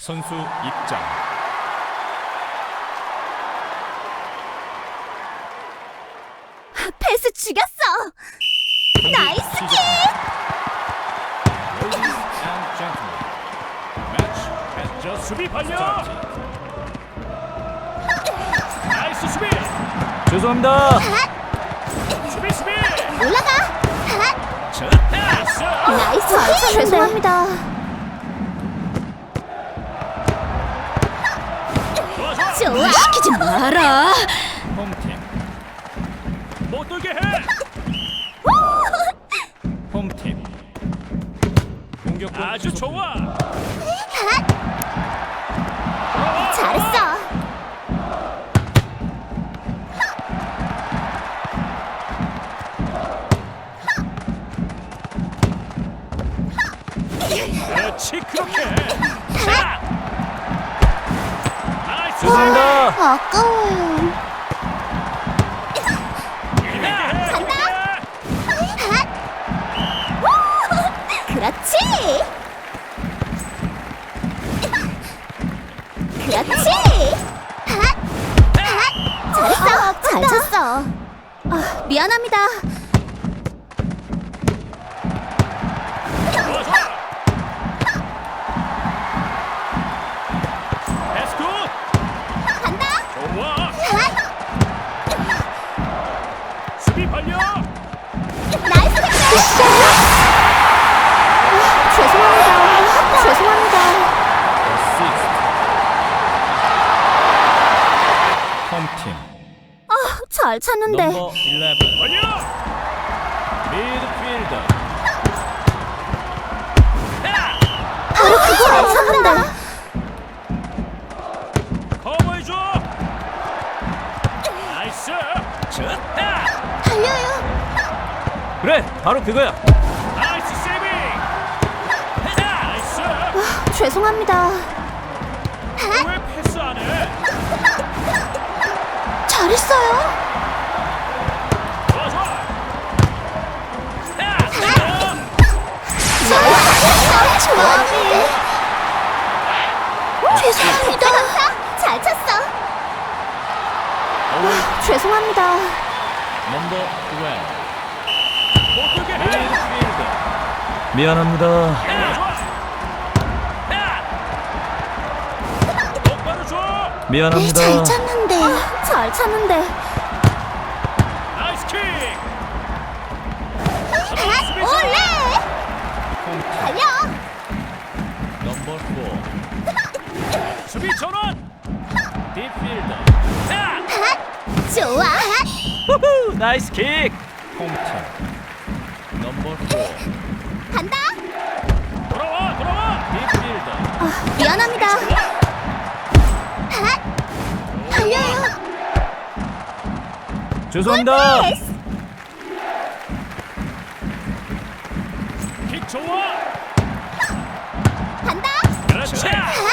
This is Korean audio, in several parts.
선수 입장. 패스 죽였어. 나이스 킥! Just 수비 발려! 나이스 수비! 죄송합니다. 홈팀. 공격권 아주. 좋아! 잘했어. 그렇지 그렇게! 자! 나이스! 아까워요. 그렇지. 잘했어. 잘 쳤어. 아, 미안합니다. 잘 찼는데. 넘버 11. 발려! 미드필더. 야! 바로 그거 잘 찼는데. 커버해 줘! 나이스! 좋다! 달려요. 그래, 바로 그거야. 나이스 세이빙! 나이스! 죄송합니다. 왜 패스 안 해? 잘했어요. 죄송합니다. 잘 찼어. 어웨이 죄송합니다. 넘버 12. 못 들게 해! 미드필더. 미안합니다. 똑바로 줘! 미안합니다. 잘 찼는데. 잘 찼는데. 나이스 킥! 올레. 4. 수비 전원! 딥필더. 야! 좋아. 후후, 나이스 킥. 홈팀 넘버 4. 간다. 돌아와 돌아와! 딥필더. 아, 미안합니다. 달려요. 죄송합니다. 킥 좋아! 간다. 그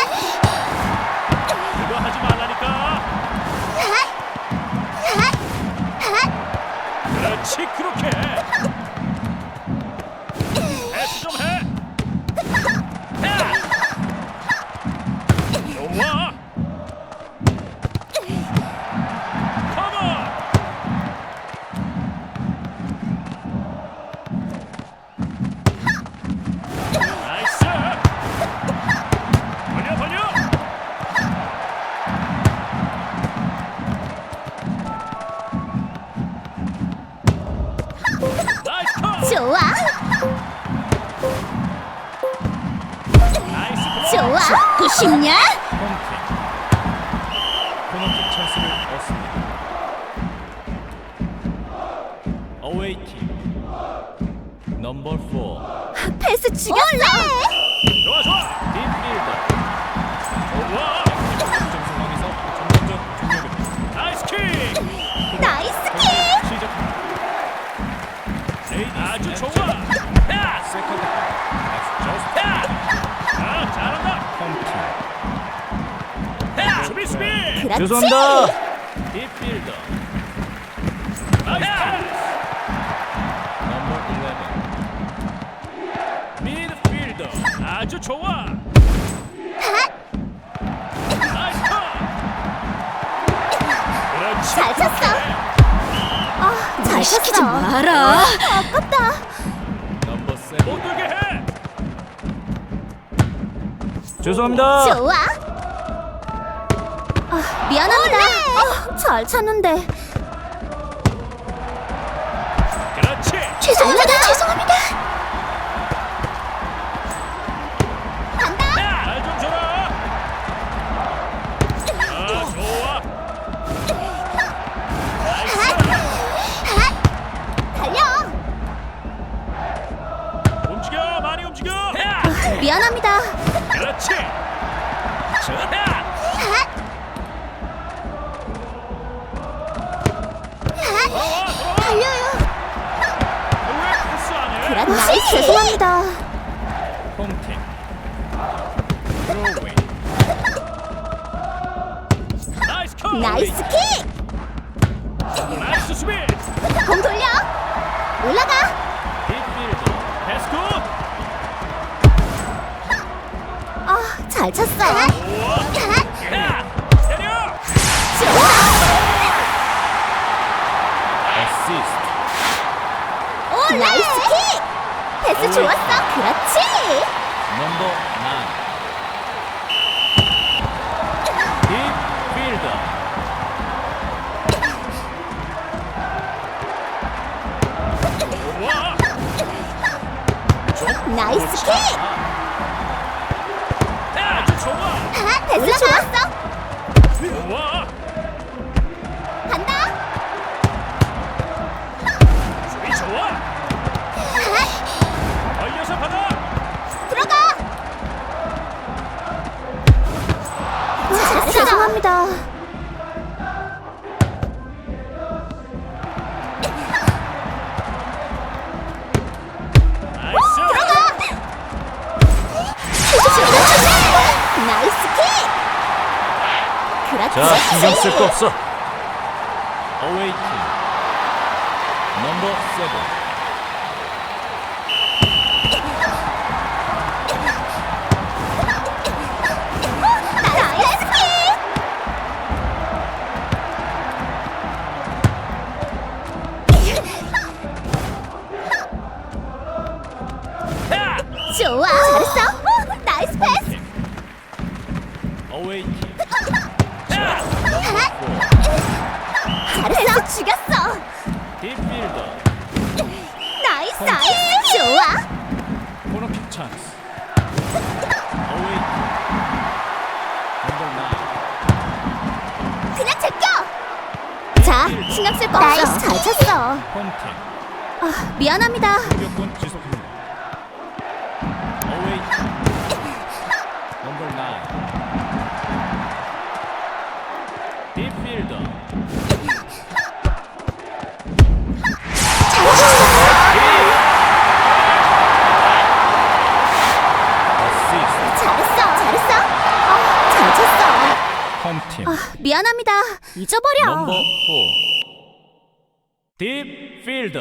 좋아. 죽고 싶냐? 홈팀 코너킥 찬스를 얻습니다. 어웨이팀 넘버 4. 패스 죽였어. 아, 죄송합니다. 딥필더. 넘버 11. 미드필더. 아주 좋아. 잘 쳤어. 아, 잘 시키지 마라. 아, 아깝다. 넘버 7. 못 들게 해. 죄송합니다. 좋아. 아, 미안합니다. 아, 잘 찼는데. 그렇지. 죄송합니다. 죄송합니다. 간다. 발좀 줘라. 아, 좋아. 달려. 움직여, 많이 움직여. 야, 미안합니다. 그렇지. 좋다. 그렇지. 죄송합니다. 홈팀. 나이스 컷. 나이스 킥. 나이스 수비. 공 돌려. 올라가. 딥필더. 패스 굿. 아, 잘. 야, 패스 좋았어. 그렇지. 넘버 나인. 딥필더. 좋아. 나이스 킥. 야, 아주 좋아. 아, 패스 좋았어. 나이스 킥. 그렇지. 자, 신경 쓸 거 없어. 어웨이팅. 넘버 세븐. 홈팀. 아, 미안합니다. 공격권 지속합니다. 어웨이팅. 넘버 나인. 딥필더. 어시스트. 잘했어. 잘했어. 아, 잘 쳤어. 홈팀. 아, 미안합니다. 잊어버려. 넘버 4. 딥필